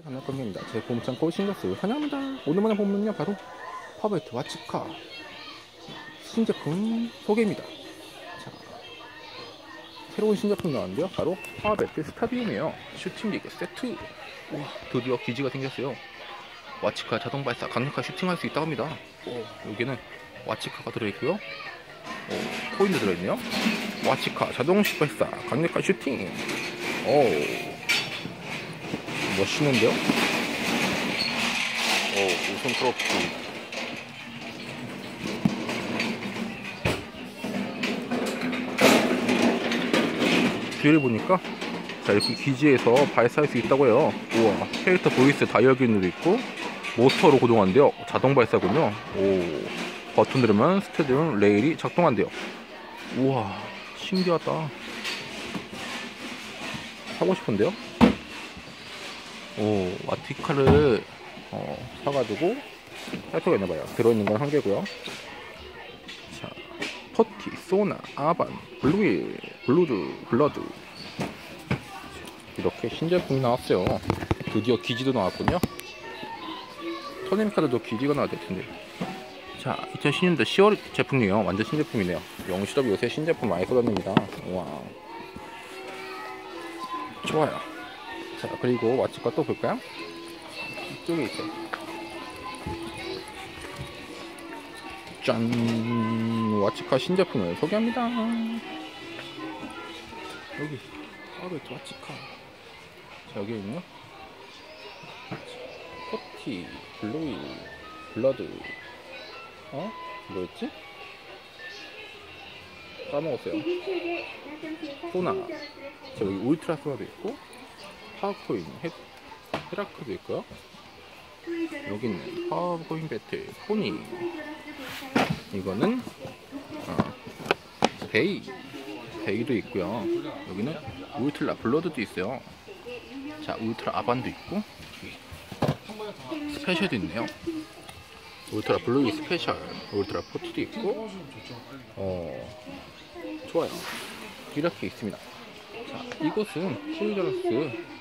강력감입니다. 제 봄창 꼴 신경쓰고 환영합니다. 오늘만의 봄은요 바로 파베트 와 치카 신제품 소개입니다. 자, 새로운 신제품 나왔는데요. 바로 파베트 스타디움이에요. 슈팅기계 세트. 와 드디어 기지가 생겼어요. 와치카 자동 발사 강력한 슈팅할 수 있다고 합니다. 오, 여기는 와치카가 들어있고요. 오, 코인도 들어있네요. 와치카 자동 발사 강력한 슈팅. 오. 멋있는데요? 오, 우선 트로피. 뒤를 보니까 자 이렇게 기지에서 발사할 수 있다고 해요. 우와, 캐릭터 보이스 다이얼 기능도 있고 모터로 고정한대요. 자동 발사군요. 오, 버튼 누르면 스테디움 레일이 작동한대요. 우와, 신기하다. 사고 싶은데요? 오, 와티카를 어, 사가지고 살펴가 있나봐요. 들어있는 건 한 개고요. 자, 퍼티, 소나, 아반, 블루일, 블루드, 블러드 이렇게 신제품이 나왔어요. 드디어 기지도 나왔군요. 터네미 카드도 기지가 나왔을 텐데. 자, 2010년도 10월 제품이에요. 완전 신제품이네요. 영시럽 요새 신제품 많이 쏟아냅니다. 와, 좋아요. 자 그리고 와치카 또 볼까요? 이쪽에 있어요. 짠. 와치카 신제품을 소개합니다. 여기 아베트 와치카 자 여기 있네요. 포티 블루이 블러드. 어? 뭐였지? 까먹었어요. 소나. 자 여기 울트라 소나도 있고 파워코인 헤, 헤라크도 있고요. 여기는 파워코인 배틀 포니. 이거는 어, 베이 베이도 있고요. 여기는 울트라 블러드도 있어요. 자 울트라 아반도 있고 여기 스페셜도 있네요. 울트라 블루이 스페셜 울트라 포티도 있고 어 좋아요. 이렇게 있습니다. 자 이곳은 토이저러스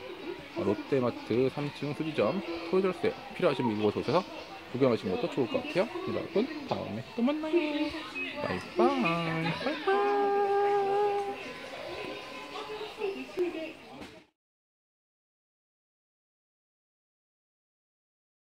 롯데마트 3층 수지점 토이저러스에 필요하신 분 이곳에 오셔서 구경하시는 것도 좋을 것 같아요. 여러분 다음에 또 만나요. 바이바이. 바이바이